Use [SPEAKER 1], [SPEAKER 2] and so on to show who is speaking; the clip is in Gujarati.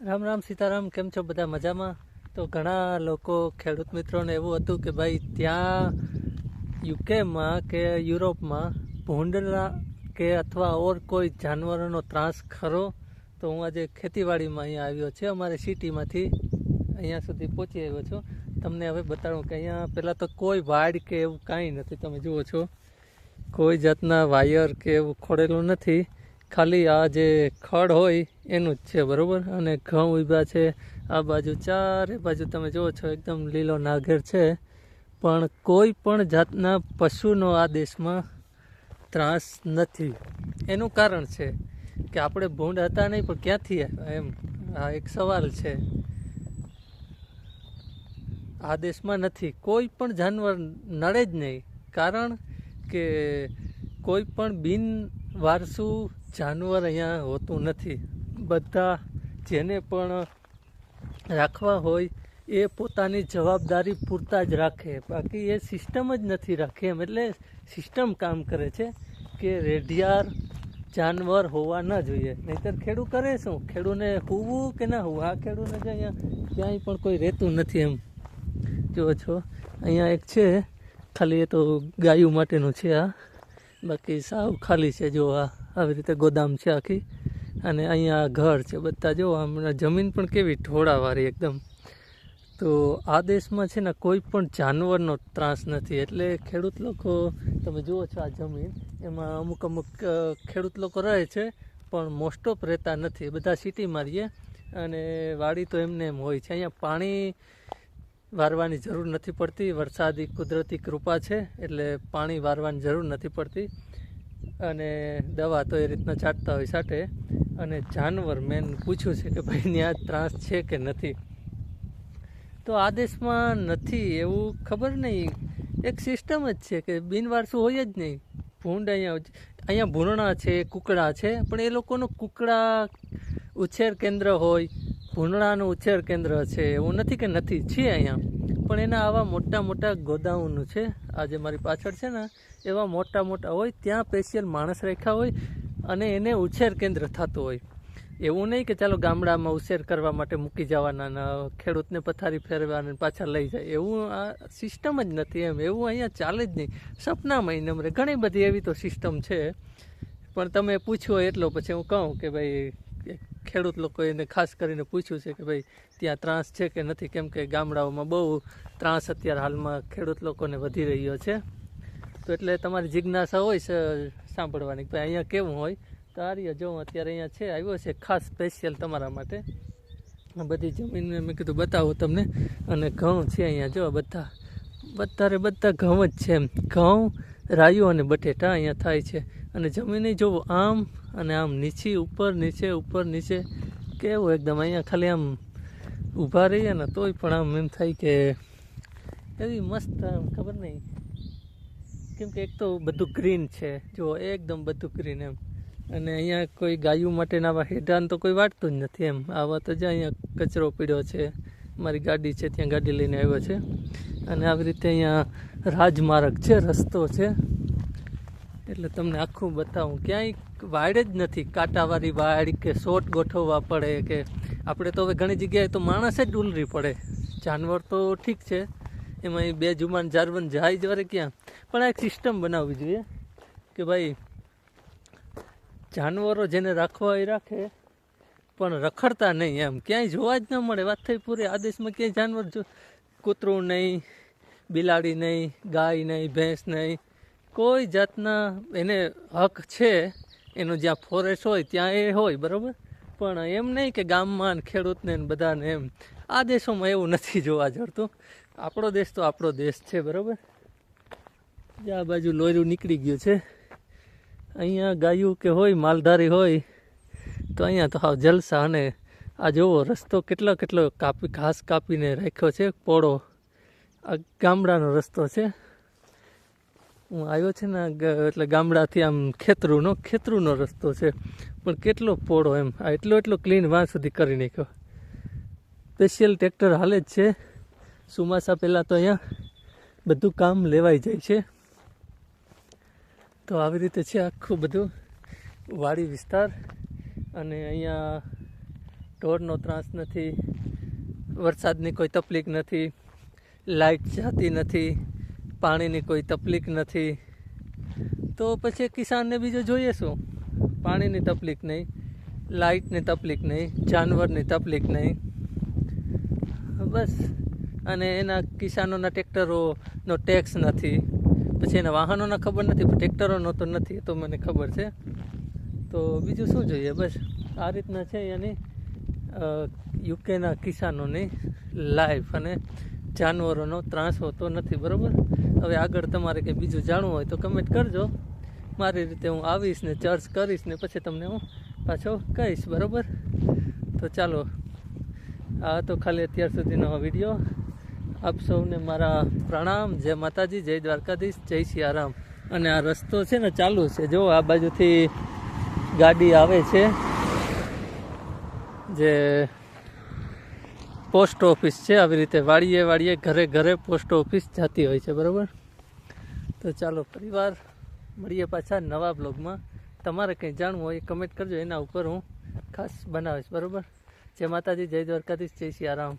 [SPEAKER 1] રામ રામ સીતારામ, કેમ છો બધા મજામાં? તો ઘણા લોકો, ખેડૂત મિત્રોને એવું હતું કે ભાઈ, ત્યાં યુકેમાં કે યુરોપમાં ભૂંડના કે અથવા ઓર કોઈ જાનવરોનો ત્રાસ ખરો, તો હું આજે ખેતીવાડીમાં અહીંયા આવ્યો છે. અમારે સિટીમાંથી અહીંયા સુધી પહોંચી આવ્યો છું. તમને હવે બતાડું કે અહીંયા પહેલાં તો કોઈ વાડ કે એવું કાંઈ નથી. તમે જુઓ છો, કોઈ જાતના વાયર કે એવું ખોડેલું નથી. ખાલી આ જે ખડ હોય એનું જ છે, બરાબર? અને ઘઉં ઊભા છે, આ બાજુ ચારે બાજુ તમે જુઓ છો, એકદમ લીલો નાગેર છે. પણ કોઈ પણ જાતના પશુનો આ દેશમાં ત્રાસ નથી. એનું કારણ છે કે આપણે ભૂંડ હતા નહીં, પણ ક્યાંથી એમ? આ એક સવાલ છે. આ દેશમાં નથી. કોઈ પણ જાનવર નડે જ નહીં. કારણ કે કોઈ પણ બિન વારસુ જાનવર અહીંયા હોતું નથી. બધા જેને પણ રાખવા હોય એ પોતાની જવાબદારી પૂરતા જ રાખે. બાકી એ સિસ્ટમ જ નથી રાખી એમ. એટલે સિસ્ટમ કામ કરે છે કે રેઢિયાર જાનવર હોવા ન જોઈએ. નહીતર ખેડૂ કરે શું? ખેડૂને હોવું કે ના હોવું? આ ખેડૂને જ અહીંયા ક્યાંય પણ કોઈ રહેતું નથી એમ. જુઓ છો, અહીંયા એક છે, ખાલી એ તો ગાયું માટેનું છે આ. બાકી સાવ ખાલી છે, જો આવી રીતે ગોદામ છે આખી. અને અહીંયા ઘર છે બધા. જો હમણાં જમીન પણ કેવી ઢોળાવાળી એકદમ. તો આ દેશમાં છે ને કોઈ પણ જાનવરનો ત્રાસ નથી. એટલે ખેડૂત લોકો, તમે જુઓ છો આ જમીન, એમાં અમુક અમુક ખેડૂત લોકો રહે છે, પણ મોસ્ટ ઓફ રહેતા નથી. બધા સિટીમાં રહીએ. અને વાડી તો એમને એમ હોય છે. અહીંયા પાણી વારવાની જરૂર નથી પડતી. વરસાદી કુદરતી કૃપા છે એટલે પાણી વારવાની જરૂર નથી પડતી. અને દવા તો એ રીતના છાંટતા હોય છાંટે અને જાનવર મેન પૂછ્યું છે કે ભાઈ, ત્યાં ત્રાસ છે કે નથી? તો આ દેશમાં નથી એવું ખબર નહીં. એક સિસ્ટમ જ છે કે બિનવારસું હોય જ નહીં. ભૂંડ અહીંયા અહીંયા ભૂરણા છે, કુકડા છે, પણ એ લોકોનું કુકડા ઉછેર કેન્દ્ર હોય ભૂંડણાનું ઉછેર કેન્દ્ર છે, એવું નથી કે નથી છે અહીંયા. પણ એના આવા મોટા મોટા ગોદાઉન છે આ જે મારી પાછળ છે ને, એવા મોટા મોટા હોય, ત્યાં સ્પેશિયલ માણસ રાખ્યા હોય અને એને ઉછેર કેન્દ્ર થતું હોય. એવું નહીં કે ચાલો ગામડામાં ઉછેર કરવા માટે મૂકી જવાના ખેડૂતને પથારી ફેરવાના પાછા લઈ જાય. એવું આ સિસ્ટમ જ નથી એમ. એવું અહીંયા ચાલે જ નહીં. સપનામાં નમરે ઘણી બધી એવી તો સિસ્ટમ છે. પણ તમે પૂછ્યો એટલો પછી હું કહું કે ભાઈ ખેડૂત લોકોએ ખાસ કરીને પૂછ્યું છે કે ભાઈ, ત્યાં ત્રાસ છે કે નથી? કેમ કે ગામડાઓમાં બહુ ત્રાસ અત્યારે હાલમાં ખેડૂત લોકોને વધી રહ્યો છે. તો એટલે તમારી જિજ્ઞાસા હોય સાંભળવાની ભાઈ, અહીંયા કેવું હોય? તો આર્ય જો અત્યારે અહીંયા છે, આવ્યો છે, ખાસ સ્પેશિયલ તમારા માટે. બધી જમીન મેં કીધું બતાવું તમને. અને ઘઉં છે અહીંયા, જો બધા. વધારે, બધા ઘઉં જ છે એમ. ઘઉં રાયું અને બટેટા અહીંયા થાય છે. અને જમીને જોવો આમ અને આમ નીચે, ઉપર નીચે ઉપર, નીચે, કેવું એકદમ અહીંયા ખાલી આમ ઊભા રહીએ ને તોય પણ આમ એમ થાય કે એવી મસ્ત આમ ખબર નહીં. કેમ કે એક તો બધું ગ્રીન છે. જો એકદમ બધું ગ્રીન એમ. અને અહીંયા કોઈ ગાયું માટેના આવા હેડાન તો કોઈ વાટતું જ નથી એમ. આવા તો જ અહીંયા કચરો પીડ્યો છે. મારી ગાડી છે, ત્યાં ગાડી લઈને આવ્યો છે. અને આવી રીતે અહીંયા રાજમાર્ગ છે, રસ્તો છે. એટલે તમને આખું બતાવું. ક્યાંય વાડ જ નથી. કાંટાવાળી વાડ કે શોટ ગોઠવવા પડે કે આપણે તો હવે ઘણી જગ્યાએ તો માણસ જ ઉલરી પડે. જાનવર તો ઠીક છે. એમાં બે જુમાન જારવન જાય જવારે ક્યાં? પણ આ એક સિસ્ટમ બનાવવી જોઈએ કે ભાઈ, જાનવરો જેને રાખવા એ રાખે, પણ રખડતા નહીં એમ. ક્યાંય જોવા જ ન મળે. વાત થઈ પૂરી. આ દેશમાં ક્યાંય જાનવર કૂતરું નહીં, બિલાડી નહીં, ગાય નહીં, ભેંસ નહીં, કોઈ જાતના એને હક છે, એનો જ્યાં ફોરેસ્ટ હોય ત્યાં એ હોય, બરાબર? પણ એમ નહીં કે ગામમાં ખેડૂતને બધાને એમ. આ દેશોમાં એવું નથી જોવા જડતું. આપણો દેશ તો આપણો દેશ છે, બરાબર? જે આ બાજુ લોયરું નીકળી ગયું છે. અહીંયા ગાયું કે હોય, માલધારી હોય, તો અહીંયા તો હાવ જલસા અને આ જોવો રસ્તો કેટલો કેટલો કાપી, ઘાસ કાપીને રાખ્યો છે, પોળો. આ ગામડાનો રસ્તો છે. હું આવ્યો છે ને એટલે ગામડાથી આમ ખેતરુંનો ખેતરુંનો રસ્તો છે. પણ કેટલો પોળો એમ. આ એટલો એટલો ક્લીન વાં સુધી કરી નાખ્યો. સ્પેશિયલ ટ્રેક્ટર હાલે જ છે. ચોમાસા પહેલાં તો અહીંયા બધું કામ લેવાઈ જાય છે. તો આવી રીતે છે આખું બધું વાડી વિસ્તાર. અને અહીંયા ઢોરનો ત્રાસ નથી, વરસાદની કોઈ તકલીફ નથી લાઇટ જતી નથી, પાણીની કોઈ તકલીફ નથી. તો પછી કિસાનને બીજું જોઈએ શું? પાણીની તકલીફ નહીં લાઇટની તકલીફ નહીં, જાનવરની તકલીફ નહીં. બસ. અને એના કિસાનોના ટ્રેક્ટરોનો ટેક્સ નથી. પછી એના વાહનોના ખબર નથી, પણ ટ્રેક્ટરોનો તો નથી તો મને ખબર છે. તો બીજું શું જોઈએ? બસ. આ રીતના છે એની. યુકેના કિસાનોની લાઈફ અને જાનવરોનો ત્રાસ હોતો નથી, બરાબર? હવે આગળ તમારે કંઈ બીજું જાણવું હોય તો કમેન્ટ કરજો. મારી રીતે હું આવીશ ને ચર્ચ કરીશ ને પછી તમને હું પાછો કહીશ, બરાબર? તો ચાલો, આ તો ખાલી અત્યાર સુધીનો વીડિયો આપ સૌને મારા પ્રણામ. જય માતાજી, જય દ્વારકાધીશ, જય સિયારામ. અને આ રસ્તો છે ને ચાલુ છે. જો આ બાજુથી ગાડી આવે છે. જે પોસ્ટ ઓફિસ છે, આવી રીતે વાડીએ વાડીએ ઘરે ઘરે પોસ્ટ ઓફિસ જતી હોય છે, બરાબર? તો ચાલો પરિવાર, મળીએ પાછા નવા બ્લોગમાં. તમારે કંઈ જાણવું હોય કમેન્ટ કરજો, એના ઉપર હું ખાસ બનાવીશ, બરાબર? જય માતાજી, જય દ્વારકાધીશ, જય સિયારામ